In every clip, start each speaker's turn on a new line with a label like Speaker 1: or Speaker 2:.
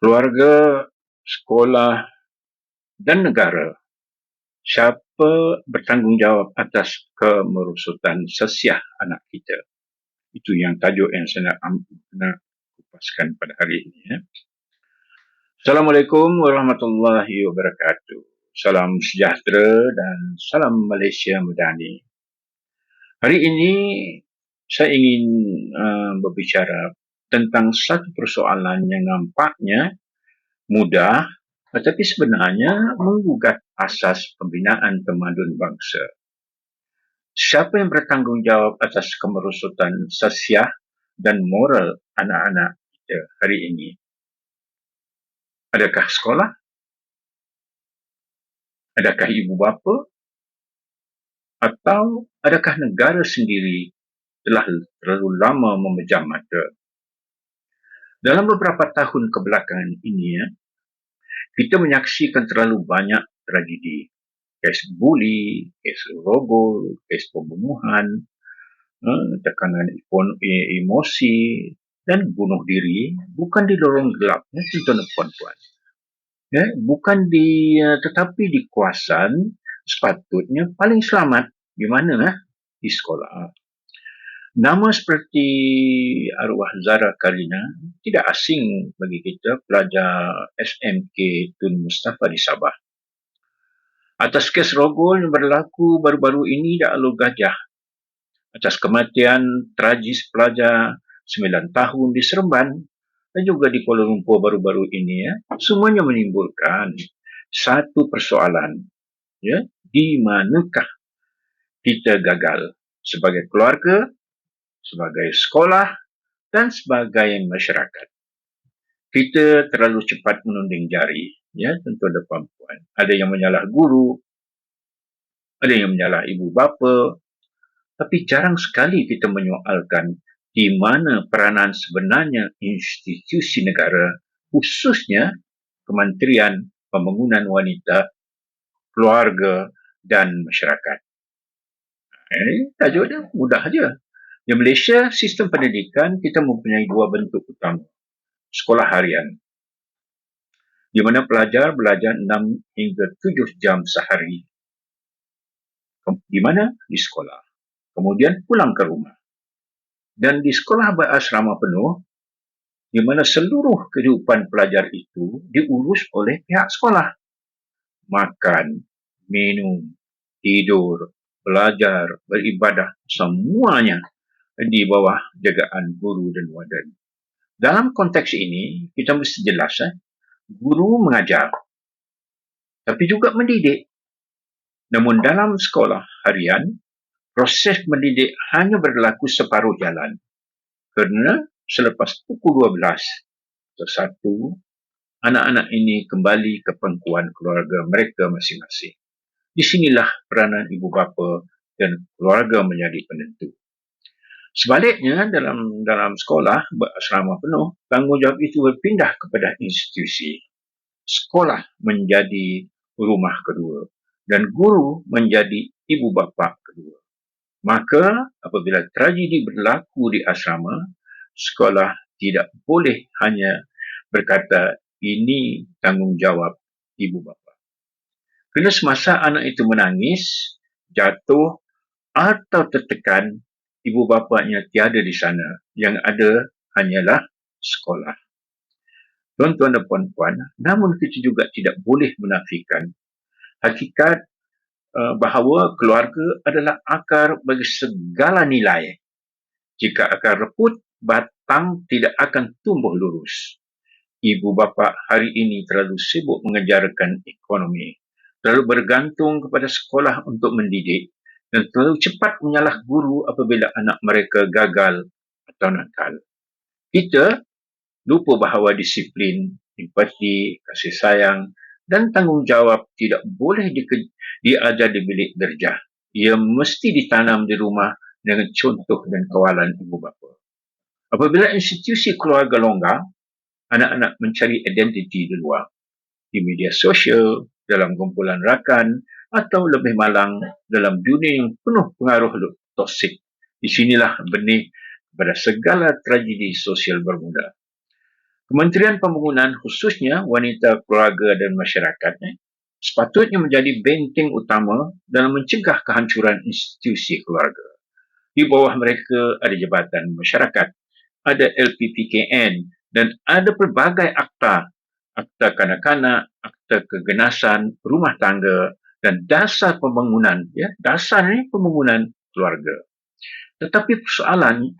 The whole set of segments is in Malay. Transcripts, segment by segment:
Speaker 1: keluarga, sekolah dan negara. Siapa bertanggungjawab atas kemerosotan sesiah anak kita? Itu yang tajuk yang saya nak, nak kupaskan pada hari ini. Ya. Assalamualaikum warahmatullahi wabarakatuh. Salam sejahtera dan salam Malaysia Medani. Hari ini saya ingin uh, berbicara tentang satu persoalan yang nampaknya mudah tetapi sebenarnya menggugat asas pembinaan tamadun bangsa. Siapa yang bertanggungjawab atas kemerosotan sosial dan moral anak-anak kita hari ini? Adakah sekolah? Adakah ibu bapa? Atau adakah negara sendiri telah terlalu lama memejam mata dalam beberapa tahun kebelakangan ini, ya, kita menyaksikan terlalu banyak tragedi. Kes buli, kes rogol, kes pembunuhan, eh, tekanan emosi dan bunuh diri bukan di lorong gelap, ya, tuan puan-puan. Ya, bukan di, ya, tetapi di kawasan sepatutnya paling selamat. Di mana? Ya? Di sekolah. Nama seperti arwah Zara Karina tidak asing bagi kita pelajar SMK Tun Mustafa di Sabah. Atas kes rogol yang berlaku baru-baru ini di Alur Gajah. Atas kematian tragis pelajar 9 tahun di Seremban dan juga di Kuala Lumpur baru-baru ini ya, semuanya menimbulkan satu persoalan ya, di manakah kita gagal sebagai keluarga sebagai sekolah dan sebagai masyarakat. Kita terlalu cepat menunding jari, ya, tentu ada perempuan. Ada yang menyalah guru, ada yang menyalah ibu bapa, tapi jarang sekali kita menyoalkan di mana peranan sebenarnya institusi negara, khususnya Kementerian Pembangunan Wanita, Keluarga dan Masyarakat. Eh, tajuk dia mudah saja. Di Malaysia, sistem pendidikan kita mempunyai dua bentuk utama. Sekolah harian. Di mana pelajar belajar 6 hingga 7 jam sehari. Di mana? Di sekolah. Kemudian pulang ke rumah. Dan di sekolah berasrama penuh, di mana seluruh kehidupan pelajar itu diurus oleh pihak sekolah. Makan, minum, tidur, belajar, beribadah, semuanya di bawah jagaan guru dan wadan. Dalam konteks ini, kita mesti jelas, eh? guru mengajar, tapi juga mendidik. Namun dalam sekolah harian, proses mendidik hanya berlaku separuh jalan. Kerana selepas pukul 12 atau satu, anak-anak ini kembali ke pangkuan keluarga mereka masing-masing. Di sinilah peranan ibu bapa dan keluarga menjadi penentu. Sebaliknya, dalam dalam sekolah berasrama penuh, tanggungjawab itu berpindah kepada institusi. Sekolah menjadi rumah kedua dan guru menjadi ibu bapa kedua. Maka, apabila tragedi berlaku di asrama, sekolah tidak boleh hanya berkata ini tanggungjawab ibu bapa. Kerana semasa anak itu menangis, jatuh atau tertekan, ibu bapanya tiada di sana. Yang ada hanyalah sekolah. Tuan-tuan dan puan-puan, namun kita juga tidak boleh menafikan hakikat uh, bahawa keluarga adalah akar bagi segala nilai. Jika akar reput, batang tidak akan tumbuh lurus. Ibu bapa hari ini terlalu sibuk mengejarkan ekonomi, terlalu bergantung kepada sekolah untuk mendidik, dan terlalu cepat menyalah guru apabila anak mereka gagal atau nakal. Kita lupa bahawa disiplin, empati, kasih sayang dan tanggungjawab tidak boleh di diajar di bilik derjah. Ia mesti ditanam di rumah dengan contoh dan kawalan ibu bapa. Apabila institusi keluarga longgar, anak-anak mencari identiti di luar. Di media sosial, dalam kumpulan rakan, atau lebih malang dalam dunia yang penuh pengaruh toksik. Di sinilah benih pada segala tragedi sosial bermula. Kementerian Pembangunan khususnya wanita, keluarga dan masyarakatnya sepatutnya menjadi benteng utama dalam mencegah kehancuran institusi keluarga. Di bawah mereka ada Jabatan Masyarakat, ada LPPKN dan ada pelbagai akta, akta kanak-kanak, akta kegenasan, rumah tangga dan dasar pembangunan. Ya, dasar ini pembangunan keluarga. Tetapi persoalan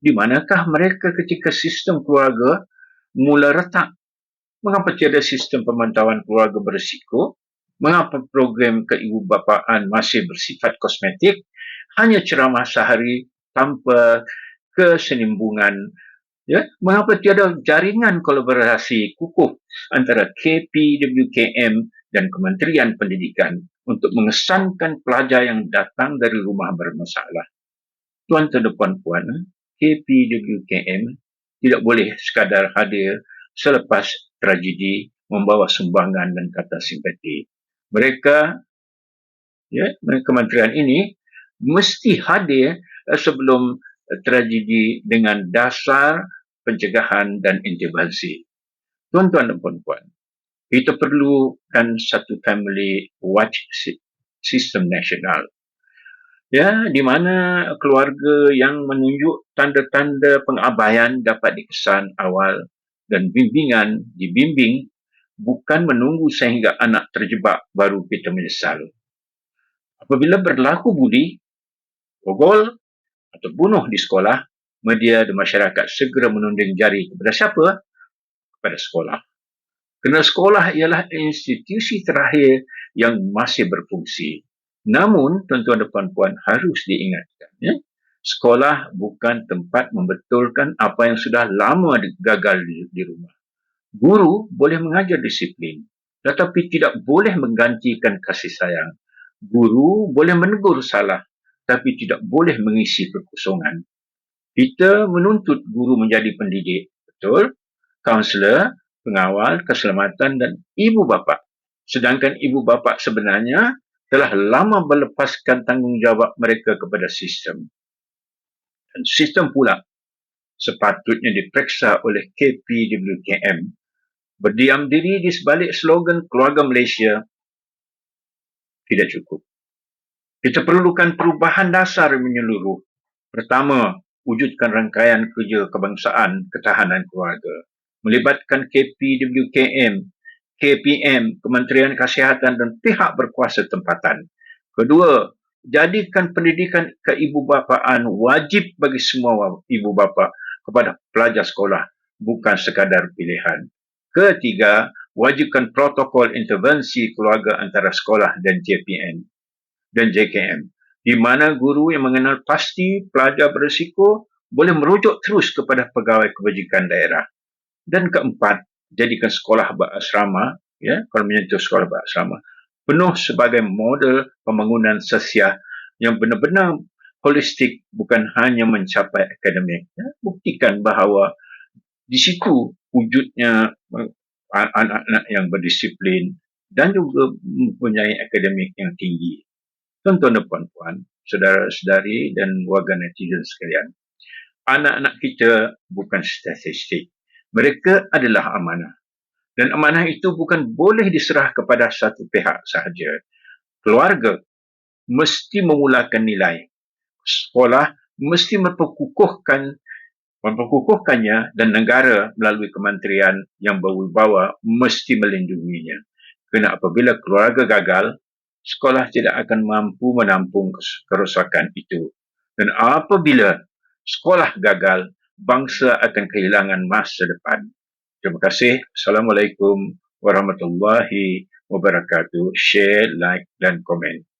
Speaker 1: di manakah mereka ketika sistem keluarga mula retak. Mengapa tiada sistem pemantauan keluarga berisiko? Mengapa program keibubapaan masih bersifat kosmetik? Hanya ceramah sehari tanpa kesenimbungan. Ya, mengapa tiada jaringan kolaborasi kukuh antara KPWKM dan Kementerian Pendidikan untuk mengesankan pelajar yang datang dari rumah bermasalah? Tuan dan puan-puan, KPWKM tidak boleh sekadar hadir selepas tragedi membawa sumbangan dan kata simpati. Mereka, ya, kementerian ini mesti hadir eh, sebelum tragedi dengan dasar pencegahan dan intervensi. Tuan-tuan dan puan-puan, kita perlukan satu family watch system nasional ya di mana keluarga yang menunjuk tanda-tanda pengabaian dapat dikesan awal dan bimbingan dibimbing bukan menunggu sehingga anak terjebak baru kita menyesal. Apabila berlaku budi, gogol atau bunuh di sekolah, media dan masyarakat segera menunding jari kepada siapa? Kepada sekolah. Kerana sekolah ialah institusi terakhir yang masih berfungsi. Namun, tuan-tuan dan puan-puan harus diingatkan, ya, sekolah bukan tempat membetulkan apa yang sudah lama gagal di, di rumah. Guru boleh mengajar disiplin, tetapi tidak boleh menggantikan kasih sayang. Guru boleh menegur salah, tapi tidak boleh mengisi kekosongan. Kita menuntut guru menjadi pendidik, betul? Kaunselor, pengawal, keselamatan dan ibu bapa. Sedangkan ibu bapa sebenarnya telah lama melepaskan tanggungjawab mereka kepada sistem. Dan sistem pula sepatutnya diperiksa oleh KPWKM berdiam diri di sebalik slogan keluarga Malaysia tidak cukup. Kita perlukan perubahan dasar menyeluruh. Pertama, wujudkan rangkaian kerja kebangsaan ketahanan keluarga. Melibatkan KPWKM KPM, Kementerian Kesihatan dan pihak berkuasa tempatan. Kedua, jadikan pendidikan keibubapaan wajib bagi semua ibu bapa kepada pelajar sekolah, bukan sekadar pilihan. Ketiga, wajibkan protokol intervensi keluarga antara sekolah dan JPN dan JKM, di mana guru yang mengenal pasti pelajar berisiko boleh merujuk terus kepada pegawai kebajikan daerah. Dan keempat, jadikan sekolah berasrama, ya, kalau menyentuh sekolah berasrama, penuh sebagai model pembangunan sosial yang benar-benar holistik, bukan hanya mencapai akademik. Ya. Buktikan bahawa di situ wujudnya eh, anak-anak yang berdisiplin dan juga mempunyai akademik yang tinggi. Tuan-tuan dan puan-puan, saudara-saudari dan warga netizen sekalian, anak-anak kita bukan statistik. Mereka adalah amanah. Dan amanah itu bukan boleh diserah kepada satu pihak sahaja. Keluarga mesti memulakan nilai. Sekolah mesti memperkukuhkan memperkukuhkannya dan negara melalui kementerian yang berwibawa mesti melindunginya. Kerana apabila keluarga gagal, sekolah tidak akan mampu menampung kerosakan itu. Dan apabila sekolah gagal, bangsa akan kehilangan masa depan. Terima kasih. Assalamualaikum warahmatullahi wabarakatuh. Share, like dan komen.